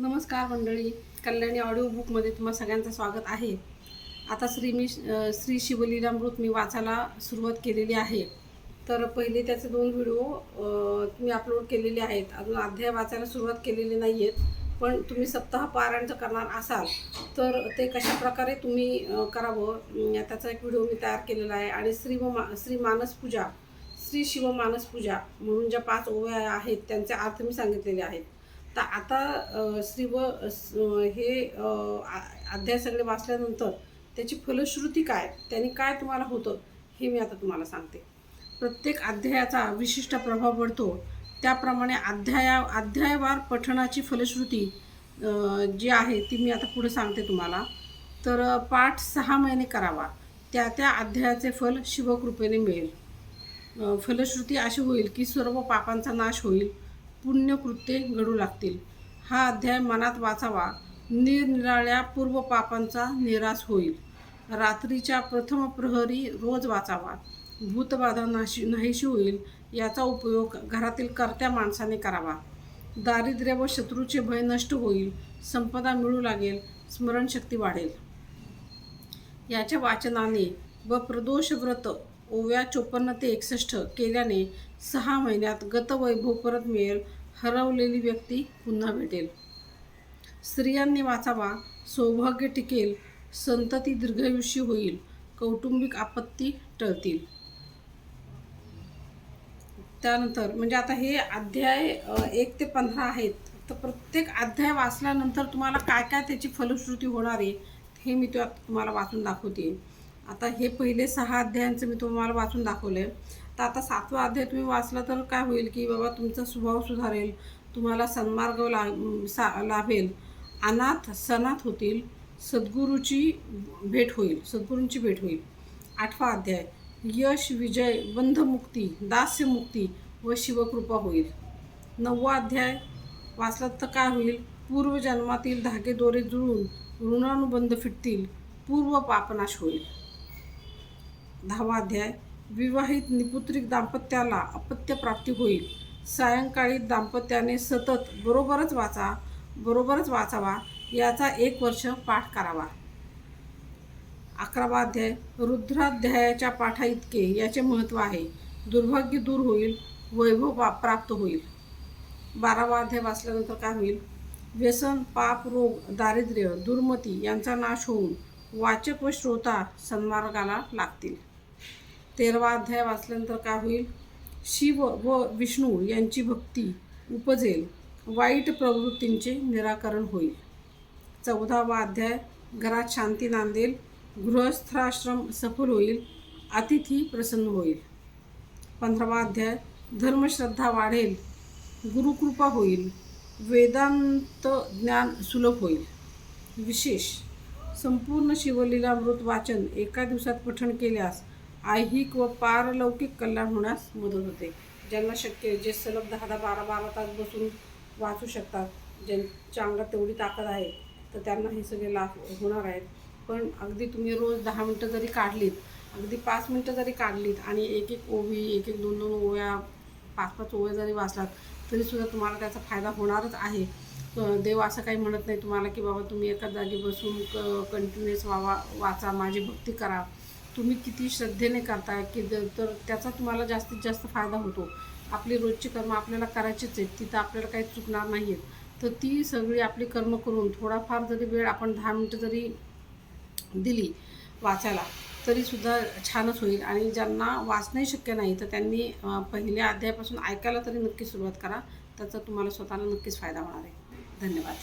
नमस्कार मंडळी कल्याणी ऑडिओ बुकमध्ये तुम्हा सगळ्यांचं स्वागत आहे. आता श्री मी श्री शिवलीलामृत मी वाचायला सुरुवात केलेली आहे. तर पहिले त्याचे दोन व्हिडिओ मी अपलोड केलेले आहेत. अजून अध्याय वाचायला सुरुवात केलेली नाही आहेत पण तुम्ही सप्ताह पारायण करणार असाल तर ते कशा प्रकारे तुम्ही करावं त्याचा एक व्हिडिओ मी तयार केलेला आहे. आणि श्री व मा श्री मानस पूजा श्री शिव मानस पूजा म्हणून ज्या पाच ओव्या आहेत त्यांचे अर्थ मी सांगितलेले आहेत. तर आता श्रीव श्री व हे आ- अध्याय सगळे वाचल्यानंतर त्याची फलश्रुती काय? त्याने काय तुम्हाला होतं? हे मी आता तुम्हाला सांगते. प्रत्येक अध्यायाचा विशिष्ट प्रभाव पडतो. त्याप्रमाणे अध्याया अध्यायवार पठणाची फलश्रुती जी आहे ती मी आता पुढे सांगते तुम्हाला. तर पाठ सहा महिने करावा. त्या त्या अध्यायाचे फल शिवकृपेने मिळेल. फलश्रुती अशी होईल की सर्व पापांचा नाश होईल. पुण्यकृत्ये घडू लागतील. हा अध्याय मनात वाचावा. निरनिराळ्या पूर्व पापांचा निराश होईल. रात्रीच्या प्रथम प्रहरी रोज वाचावा. भूतबाधा नाशी नाहीशी होईल याचा उपयोग घरातील कर्त्या माणसाने करावा. दारिद्र्य व शत्रूचे भय नष्ट होईल संपदा मिळू लागेल स्मरणशक्ती वाढेल. याच्या वाचनाने व प्रदोष व्रत ओव्या चोपन्न ते एकसष्ट केल्याने सहा महिन्यात गतवैभव परत मिळेल हरवलेली व्यक्ती पुन्हा भेटेल. स्त्रियांनी वाचावा सौभाग्य टिकेल संतती दीर्घायुष्य होईल कौटुंबिक आपत्ती टळतील. त्यानंतर म्हणजे आता हे अध्याय एक ते पंधरा आहेत तर प्रत्येक अध्याय वाचल्यानंतर तुम्हाला काय काय त्याची फलश्रुती होणार आहे हे मी तो तुम्हाला वाचून दाखवते. आता हे पहिले सहा अध्यायांचं मी तुम्हाला वाचून दाखवलं तर आता सातवा अध्याय तुम्ही वाचला तर काय होईल की बाबा तुमचा स्वभाव सुधारेल तुम्हाला सन्मार्ग ला सा लाभेल. अनाथ सनाथ होतील सद्गुरूची भेट होईल सद्गुरूंची भेट होईल. आठवा अध्याय यश विजय बंधमुक्ती दास्यमुक्ती व शिवकृपा होईल. नववा अध्याय वाचलात तर काय होईल? पूर्वजन्मातील धागे दोरे जुळून ऋणानुबंध फिटतील पूर्व पापनाश होईल. दहावा अध्याय. विवाहित निपुत्रिक दाम्पत्याला अपत्य प्राप्ती होईल. सायंकाळी दाम्पत्याने सतत बरोबरच वाचा बरोबरच वाचावा याचा एक वर्ष पाठ करावा. अकरावा अध्याय. रुद्राध्यायाच्या पाठा इतके याचे महत्त्व आहे. दुर्भाग्य दूर होईल वैभव पा- प्राप्त होईल. बारावा अध्याय वाचल्यानंतर काय होईल? व्यसन पाप रोग दारिद्र्य दुर्मती यांचा नाश होऊन वाचक व श्रोता सन्मार्गाला लागतील. तेरावा अध्याय वाचल्यानंतर काय होईल? शिव व विष्णू यांची भक्ती उपजेल वाईट प्रवृत्तींचे निराकरण होईल. चौदावा अध्याय घरात शांती नांदेल गृहस्थाश्रम सफल होईल अतिथी प्रसन्न होईल. पंधरावा अध्याय धर्मश्रद्धा वाढेल गुरुकृपा होईल वेदांत ज्ञान सुलभ होईल. विशेष संपूर्ण शिवलीलामृत वाचन एका दिवसात पठण केल्यास ऐहिक व पारलौकिक कल्याण होण्यास मदत होते. ज्यांना शक्य जे सलग दहा दहा बारा बारा तास बसून वाचू शकतात ज्यांच्या अंगात तेवढी ताकद आहे तर त्यांना हे सगळे लाभ होणार आहेत. पण अगदी तुम्ही रोज दहा मिनटं जरी काढलीत अगदी पाच मिनटं जरी काढलीत आणि एक एक ओवी एक एक दोन दोन ओव्या पाच पाच ओव्या जरी वाचलात तरीसुद्धा तुम्हाला त्याचा फायदा होणारच आहे. देव असं काही म्हणत नाही तुम्हाला की बाबा तुम्ही एका जागी बसून क कंटिन्युअस वावा वाचा माझी भक्ती करा. तुम्ही किती श्रद्धेने करताय की तर त्याचा तुम्हाला जास्तीत जास्त फायदा होतो. आपली रोजची कर्म आपल्याला करायचीच आहेत तिथं आपल्याला काही चुकणार नाही आहेत तर ती सगळी आपली कर्म करून थोडाफार जरी वेळ आपण दहा मिनटं जरी दिली वाचायला तरीसुद्धा छानच होईल. आणि ज्यांना वाचणंही शक्य नाही तर त्यांनी पहिल्या अध्यायापासून ऐकायला तरी नक्की सुरुवात करा. त्याचा तुम्हाला स्वतःला नक्कीच फायदा होणार आहे. धन्यवाद.